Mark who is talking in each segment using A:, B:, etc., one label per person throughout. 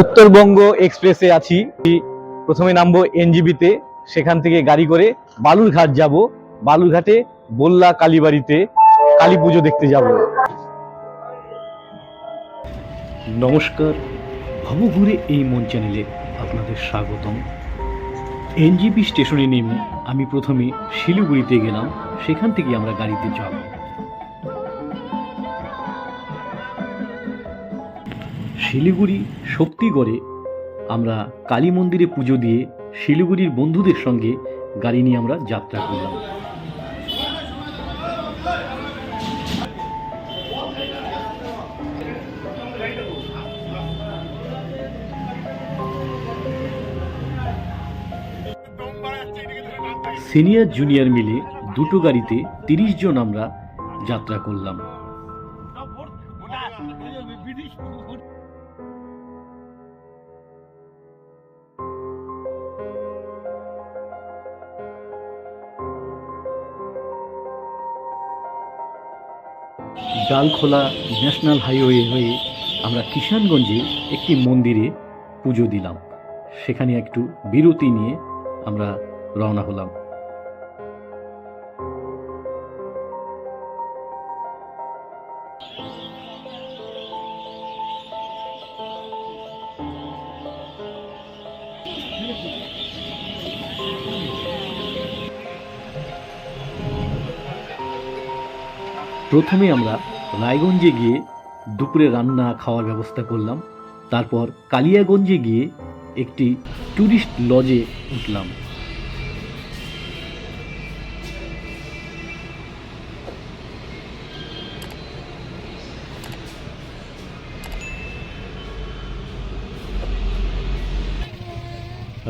A: উত্তরবঙ্গ এক্সপ্রেসে আছি। প্রথমে নামবো এনজিবিতে, সেখান থেকে গাড়ি করে বালুরঘাট যাব। বালুরঘাটে বল্লা কালীবাড়িতে কালী পুজো দেখতে যাব।
B: নমস্কার, ভবঘুরে এই মন চ্যানেলে আপনাদের স্বাগতম। এনজিপি স্টেশনে নেমে আমি প্রথমে শিলিগুড়িতে গেলাম, সেখান থেকে আমরা গাড়িতে যাব। শিলিগুড়ি শক্তিগড়ে আমরা কালী মন্দিরে পুজো দিয়ে শিলিগুড়ির বন্ধুদের সঙ্গে গাড়ি নিয়ে আমরা যাত্রা করলাম। সিনিয়র জুনিয়র মিলে দুটো গাড়িতে তিরিশ জন আমরা যাত্রা করলাম। ডালখোলা ন্যাশনাল হাইওয়ে হয়ে আমরা কিষানগঞ্জে একটি মন্দিরে পুজো দিলাম। সেখানে একটু বিরতি নিয়ে আমরা রওনা হলাম। প্রথমে আমরা রায়গঞ্জে গিয়ে দুপুরে রান্না খাওয়ার ব্যবস্থা করলাম। তারপর কালিয়াগঞ্জে গিয়ে একটি ট্যুরিস্ট লজে উঠলাম।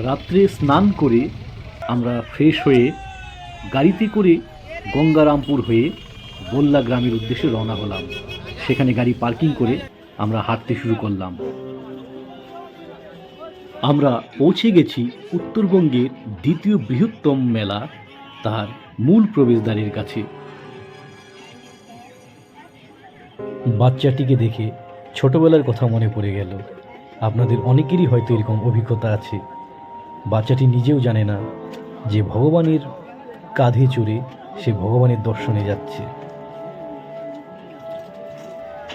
B: রাত্রে স্নান করে আমরা ফ্রেশ হয়ে গাড়িতে করে গঙ্গারামপুর হয়ে বল্লা গ্রামের উদ্দেশ্যে রওনা হলাম। সেখানে গাড়ি পার্কিং করে আমরা হাঁটতে শুরু করলাম। আমরা পৌঁছে গেছি উত্তরবঙ্গের দ্বিতীয় বৃহত্তম মেলা, তার মূল প্রবেশদ্বারের কাছে। বাচ্চাটিকে দেখে ছোটবেলার কথা মনে পড়ে গেল। আপনাদের অনেকেরই হয়তো এরকম অভিজ্ঞতা আছে। বাচ্চাটি নিজেও জানে না যে ভগবানের কাঁধে চড়ে সে ভগবানের দর্শনে যাচ্ছে।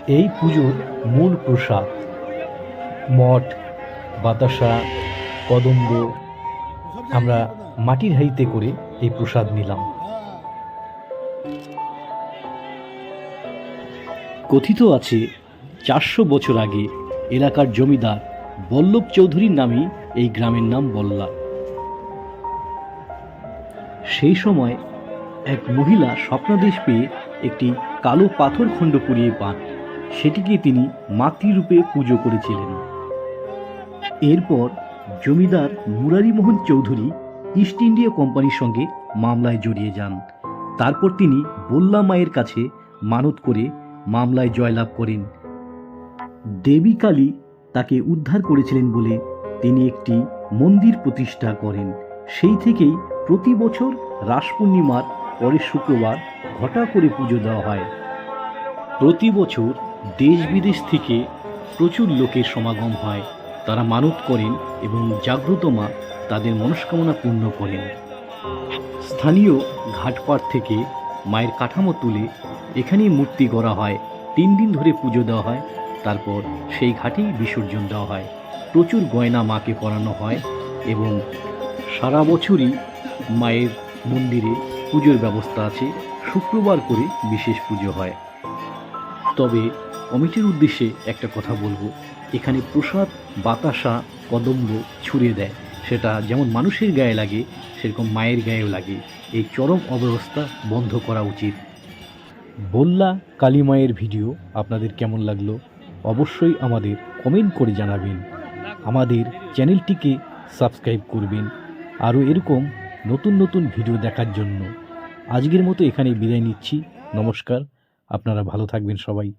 B: এই পুজোর মূল প্রসাদ। মঠ, বাতাসা, কদম্ব আমরা মাটির হাঁড়িতে করে এই প্রসাদ নিলাম। কথিত আছে, চারশো বছর আগে এলাকার জমিদার বল্লভ চৌধুরীর নামই এই গ্রামের নাম বল্লা। সেই সময় এক মহিলা স্বপ্নাদেশ পেয়ে একটি কালো পাথর খণ্ড পুড়িয়ে পান। সেটিকে তিনি মাতৃরূপে পুজো করেছিলেন। এরপর জমিদার মুরারিমোহন চৌধুরী ইস্ট ইন্ডিয়া কোম্পানির সঙ্গে মামলায় জড়িয়ে যান। তারপর তিনি বল্লা মায়ের কাছে মানত করে মামলায় জয়লাভ করেন। দেবী কালী তাকে উদ্ধার করেছিলেন বলে তিনি একটি মন্দির প্রতিষ্ঠা করেন। সেই থেকেই প্রতি বছর রাস পূর্ণিমার পরের শুক্রবার ঘটা করে পুজো দেওয়া হয়। প্রতি বছর দেশ বিদেশ থেকে প্রচুর লোকের সমাগম হয়। তারা মানত করেন এবং জাগ্রত মা তাদের মনস্কামনা পূর্ণ করেন। স্থানীয় ঘাটপাট থেকে মায়ের কাঠামো তুলে এখানেই মূর্তি গড়া হয়। তিন দিন ধরে পুজো দেওয়া হয়। তারপর সেই ঘাটেই বিসর্জন দেওয়া হয়। প্রচুর গয়না মাকে পরানো হয় এবং সারা বছরই মায়ের মন্দিরে পুজোর ব্যবস্থা আছে। শুক্রবার করে বিশেষ পুজো হয়। তবে কমিটির উদ্দেশ্যে একটা কথা বলব। এখানে প্রসাদ, বাতাসা, কদম্ব ছুঁড়ে দেয়। সেটা যেমন মানুষের গায়ে লাগে, সেরকম মায়ের গায়েও লাগে। এই চরম অব্যবস্থা বন্ধ করা উচিত। বললা কালী মায়ের ভিডিও আপনাদের কেমন লাগল? অবশ্যই আমাদের কমেন্ট করে জানাবেন। আমাদের চ্যানেলটিকে সাবস্ক্রাইব করবেন। আরও এরকম নতুন নতুন ভিডিও দেখার জন্য। আজকের মতো এখানে বিদায় নিচ্ছি। নমস্কার। আপনারা ভালো থাকবেন সবাই।